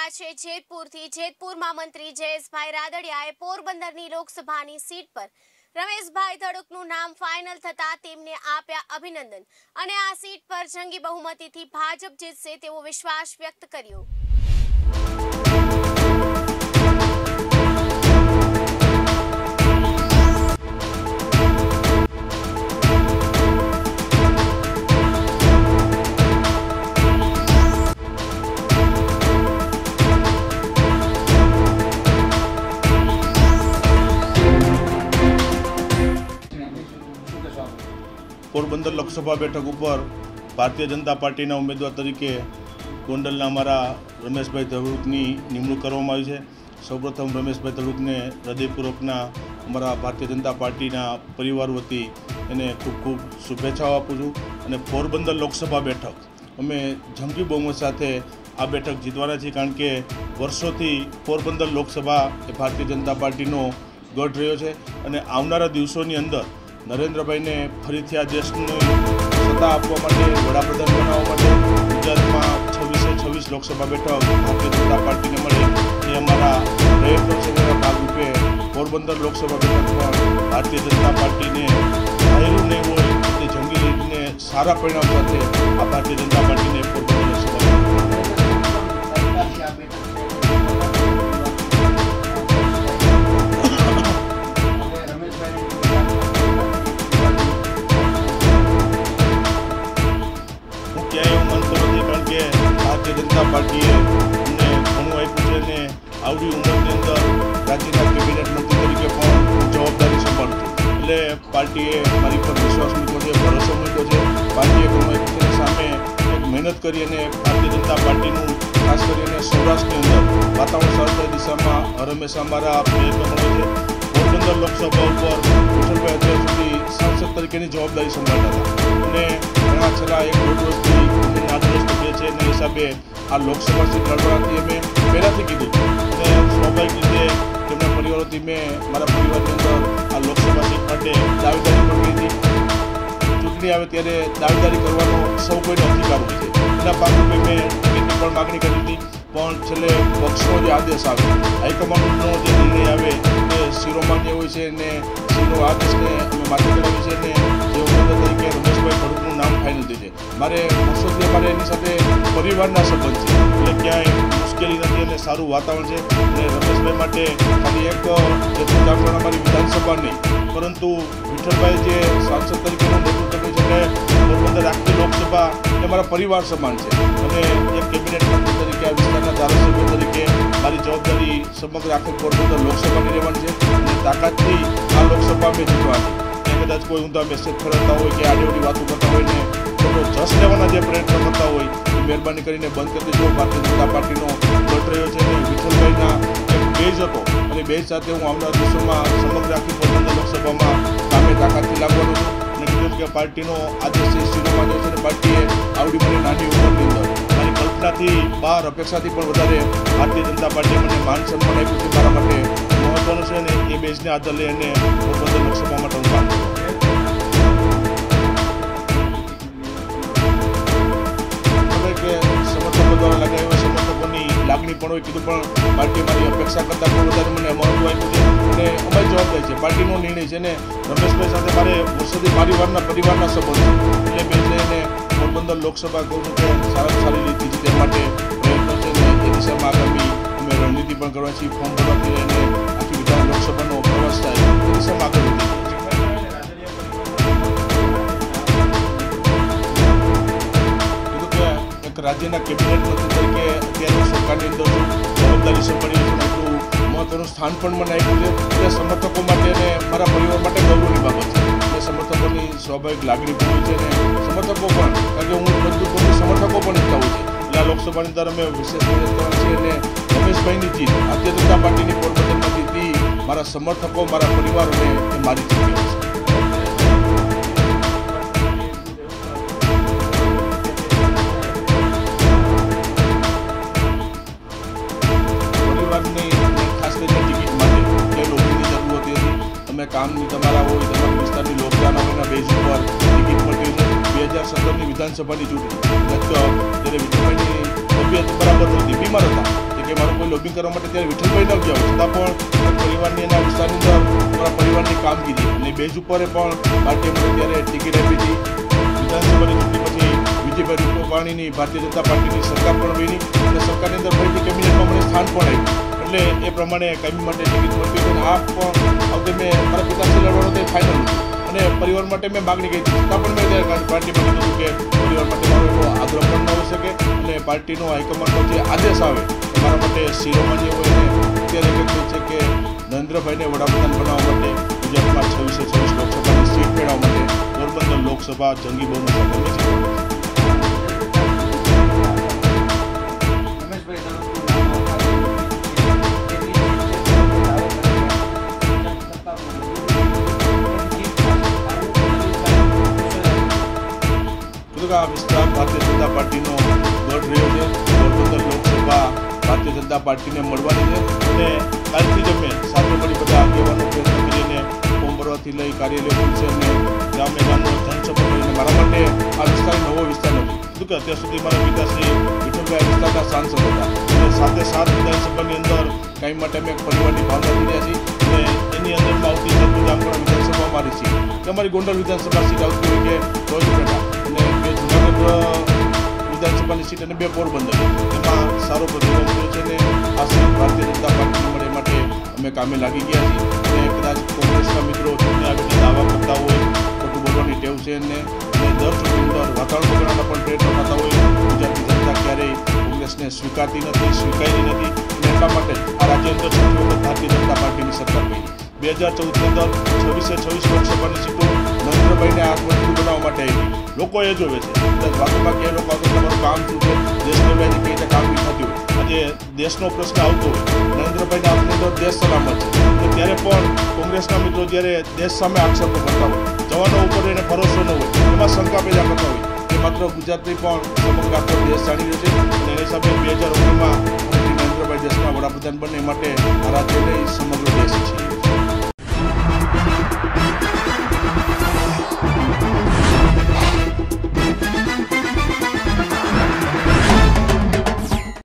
રહ્યા છે જેતપુરથી. જેતપુરમાં મંત્રી જયેશભાઈ રાદડિયાએ પોરબંદરની લોકસભાની સીટ પર રમેશભાઈ ધડકનું નામ ફાઇનલ થતા તેમને આપ્યા અભિનંદન. અને આ સીટ પર જંગી બહુમતીથી ભાજપ જીતશે તેવો વિશ્વાસ વ્યક્ત કર્યો. પોરબંદર લોકસભા બેઠક ઉપર ભારતીય જનતા પાર્ટીના ઉમેદવાર તરીકે ગોંડલના અમારા રમેશભાઈ ધડુકની નિમણૂક કરવામાં આવી છે. સૌપ્રથમ રમેશભાઈ ધડુકને હૃદયપૂર્વકના અમારા ભારતીય જનતા પાર્ટીના પરિવાર વતી એને ખૂબ ખૂબ શુભેચ્છાઓ આપું છું અને પોરબંદર લોકસભા બેઠક. અમે જંગી બહુમત સાથે આ બેઠક જીતવાના છીએ કારણ કે વર્ષોથી પોરબંદર લોકસભા એ ભારતીય જનતા પાર્ટીનો ગઢ રહ્યો છે અને આવનારા દિવસોની અંદર નરેન્દ્રભાઈને ફરીથી આ દેશની સત્તા આપવા માટે, વડાપ્રધાન બનાવવા માટે ગુજરાતમાં છવ્વીસે છવ્વીસ લોકસભા બેઠક ભારતીય જનતા પાર્ટીને મળે. એ અમારા પ્રયત્નો છે તેના ભાગરૂપે પોરબંદર લોકસભા બેઠક પણ ભારતીય જનતા પાર્ટીને હારેલું નહીં હોય, તે જંગી રીતને સારા પરિણામ સાથે આ ભારતીય જનતા પાર્ટીને પોરબંદર લોકસભા જનતા પાર્ટીએ અમને ઘણું આપ્યું છે અને આવડી ઉંમરની અંદર રાજ્યના કેબિનેટ મંત્રી તરીકે પણ જવાબદારી સંભાળું છું. એટલે પાર્ટીએ મારી પર વિશ્વાસ મૂક્યો છે, ભરોસો મૂક્યો છે. પાર્ટીએ ઘણું સામે મહેનત કરી અને ભારતીય જનતા પાર્ટીનું ખાસ કરીને સૌરાષ્ટ્રની અંદર વાતાવરણ સર્જાય દિશામાં હંમેશા અમારા પ્રયત્નો મળે છે. પોરબંદર લોકસભા ઉપર ભૂષણભાઈ અત્યાર સુધી સાંસદ તરીકેની જવાબદારી સંભાળતા હતા. અને ઘણા છેલ્લા એક દોઢ વર્ષથી થઈએ છે. એના હિસાબે આ લોકસભા સીટ લડવાથી અમે પહેલાંથી કીધું હતું અને સ્વાભાવિક રીતે તેમના પરિવારોથી મેં મારા પરિવારની અંદર આ લોકસભા સીટ માટે દાવેદારી કરી હતી. ચૂંટણી આવે ત્યારે દાવેદારી કરવાનો સૌ કોઈને અધિકાર હોય છે. એના ભાગરૂપે મેં ટિકિટની પણ માગણી કરી હતી, પણ છેલ્લે પક્ષનો જે આદેશ આવે, હાઈકમાન્ડનો જે નિર્ણય આવે, એ શિરોમાન્ય હોય છે ને શિરો આદેશને અમે માન્ય કરાવી છે ને જે ઉમેદવાર તરીકે રમેશભાઈ ફાઇનલ થઈ છે મારે વર્ષોથી અમારે એની સાથે પરિવારના સંબંધ છે. એટલે ક્યાંય મુશ્કેલી નથી અને સારું વાતાવરણ છે. અને રમેશભાઈ માટે ખાલી એક જેટલું કામકાજ અમારી વિધાનસભા નહીં, પરંતુ વિઠ્ઠલભાઈ જે સાંસદ તરીકેનું નેતૃત્વ કર્યું છે અને પોરબંદર આખી લોકસભા એ મારા પરિવાર સમાન છે. અને એક કેબિનેટ મંત્રી તરીકે આ વિસ્તારના ધારાસભ્ય તરીકે મારી જવાબદારી સમગ્ર આખી પોરબંદર લોકસભાની રહેવાની છે. અને તાકાતથી આ લોકસભા મેં જીતવાની. કદાચ કોઈ ઊંધા મેસેજ ફેરવતા હોય કે આડી વાતો કરતા હોય ને ખોટો જસ લેવાના જે પ્રયત્ન કરતા હોય એ મહેરબાની કરીને બંધ કરી દેજો. ભારતીય જનતા પાર્ટીનો ગઢ રહ્યો છે અને વિઠ્ઠલભાઈના એક બેઝ હતો. અને બેઝ સાથે હું આવનારા દિવસોમાં સમગ્ર આખી પોતાના લોકસભામાં સામે તાકાતથી લાગવાનો છું. અને કીધું કે પાર્ટીનો આદેશ છે શિરોમાં છે અને પાર્ટીએ આવડી મને નાની ઉંમરની અંદર મારી કલ્પનાથી બહાર અપેક્ષાથી પણ વધારે ભારતીય જનતા પાર્ટીએ મને માન સન્માન આપ્યું છે. મારા માટે મહત્વનું છે અને એ બેઝને આધાર લઈ અને પોરબંદર લોકસભા માટે લાગણી કીધું, પણ પાર્ટી મારી અપેક્ષા કરતાં પણ વધારે મને અમારું આપ્યું છે. અને અમારી જવાબદારી છે. પાર્ટીનો નિર્ણય છે ને રમેશભાઈ સાથે મારે વર્ષોથી પરિવારના પરિવારના સંબંધ એટલે મેં એને પોરબંદર લોકસભા ગૌરવ સારા સારી રીતે તે માટે પ્રયત્નો છે ને એ દિશામાં આગામી અમે રણનીતિ પણ કરવા છીએ. ફોર્મ ભરવાથી અને આખી વિધાન લોકસભાનો પ્રવાસ થાય એ દિશામાં આગળ રાજ્યના કેબિનેટ મંત્રી તરીકે અત્યારે સરકારની અંદર જવાબદારી સંભાળી છું મહત્વનું સ્થાન પણ મને આપ્યું છે. એ સમર્થકો માટે અને મારા પરિવાર માટે ગૌરવની બાબત છે. એ સમર્થકોની સ્વાભાવિક લાગણી હોય છે અને સમર્થકો પણ, કારણ કે હું બધું સમર્થકો પણ ઈચ્છા છું. એટલે લોકસભાની અંદર અમે વિશેષ મહેનત કરવાની છે અને રમેશભાઈની જીત ભારતીય જનતા પાર્ટીની પોરબંદરમાં જીતી મારા સમર્થકો, મારા પરિવારોને મારી જીત છે. કામની તમારા હોય, તમારા વિસ્તારની લોકડાઉનના બેઝ ઉપર ટિકિટ મળતી બે હજાર સત્તરની વિધાનસભાની ચૂંટણી. જ્યારે વિઠ્ઠલભાઈની તબિયત બરાબર નહોતી બીમાર હતા કે મારું કોઈ લોબિંગ કરવા માટે ત્યારે વિઠ્ઠલભાઈ ન ગયા છતાં પણ પરિવારની એના વિસ્તારની અંદર અમારા પરિવારની કામગીરી. અને બેઝ ઉપર પણ ભારતીય મને ત્યારે ટિકિટ આપી હતી. વિધાનસભાની ચૂંટણી પછી વિજયભાઈ રૂપાણીની ભારતીય જનતા પાર્ટીની સરકાર પણ બની. અને સરકારની અંદર ફરીથી કેબિનેટમાં મને સ્થાન પણ એટલે એ પ્રમાણે કાયમી માટે ટિકિટ મળતી અને આ પણ અને પરિવાર માટે મેં માગણી કરી છતાં પણ મેં ત્યારે પાર્ટીમાં કીધું હતું કે પરિવાર માટે મારો આગ્રહ પણ ન હોઈ શકે અને પાર્ટીનો હાઈકમાન્ડનો જે આદેશ આવે મારા માટે શિરોમાન્ય હોય અત્યારે કહ્યું છે કે નરેન્દ્રભાઈને વડાપ્રધાન બનાવવા માટે ગુજરાતમાં છવ્વીસે છવ્વીસ લોકસભાની સીટ મેળવવા માટે પોરબંદર લોકસભા જંગી બહુમતી છે. કીધું આ વિસ્તાર ભારતીય જનતા પાર્ટીનો ગઢ રહ્યો છે. પોરબંદર લોકસભા ભારતીય જનતા પાર્ટીને મળવાની છે. અને કાલથી જ અમે સાથે મળી બધા આગેવાનો પ્રયત્ન કરીને ભરવાથી લઈ કાર્યાલય ખુલશે અને ગામે ગામનો જનસભા કરીને મારા માટે આ વિસ્તાર નવો વિસ્તાર નથી કે અત્યાર સુધી મારા પિતાશ્રી વિઠ્ઠલભાઈ આ વિસ્તારના સાંસદ હતા. અને સાથે સાત વિધાનસભાની અંદર કાંઈ માટે એક પરિવારની ભાવના રહ્યા છીએ અને એની અંદર આવતી જતું જામગઢ વિધાનસભા મારી છે. અમારી ગોંડલ વિધાનસભા સીટ આવતી હોય કે રોજ વિધાનસભાની સીટ અને બે પોરબંદર એમાં સારો પ્રતિભાવ મળ્યો છે ને આ ભારતીય જનતા પાર્ટીને મળે માટે અમે કામે લાગી ગયા છીએ. અને કદાચ કોંગ્રેસના મિત્રો ચૂંટણી આગળ દાવા કરતા હોય, ખોટું બોલવાની ટેવ છે અને દર ચૂંટણી અંદર વાતાવરણ બગાડવાના પણ પ્રયત્નો થતા હોય, ગુજરાતની જનતા ક્યારેય કોંગ્રેસને સ્વીકારતી નથી, સ્વીકારી નથી. અને એટલા માટે આ રાજ્ય અંદર ભારતીય જનતા પાર્ટીની સરકાર બની. બે હજાર ચૌદની અંદર છવ્વીસે છવ્વીસ લોકસભાની સીટો નરેન્દ્રભાઈને આત્મનિર્ભર બનાવવા માટે આવી. લોકો એ જોવે છે. વાસ્તવમાં કે લોકો તમારું કામ શું છે? લેવલે કઈ રીતે કામ થતું આજે દેશનો પ્રશ્ન આવતો નરેન્દ્રભાઈના નરેન્દ્રભાઈને તો દેશ સલામત તો ત્યારે પણ કોંગ્રેસના મિત્રો જ્યારે દેશ સામે આક્ષેપો કરતા હોય, જવાનો ઉપર એને ભરોસો ન હોય, એમાં શંકા પેદા કરતા હોય માત્ર ગુજરાતની પણ સમગ્ર આખો દેશ જાણી રહ્યો છે. અને હિસાબે બે હજાર ઓગણીસમાં નરેન્દ્રભાઈ દેશના વડાપ્રધાન બને માટે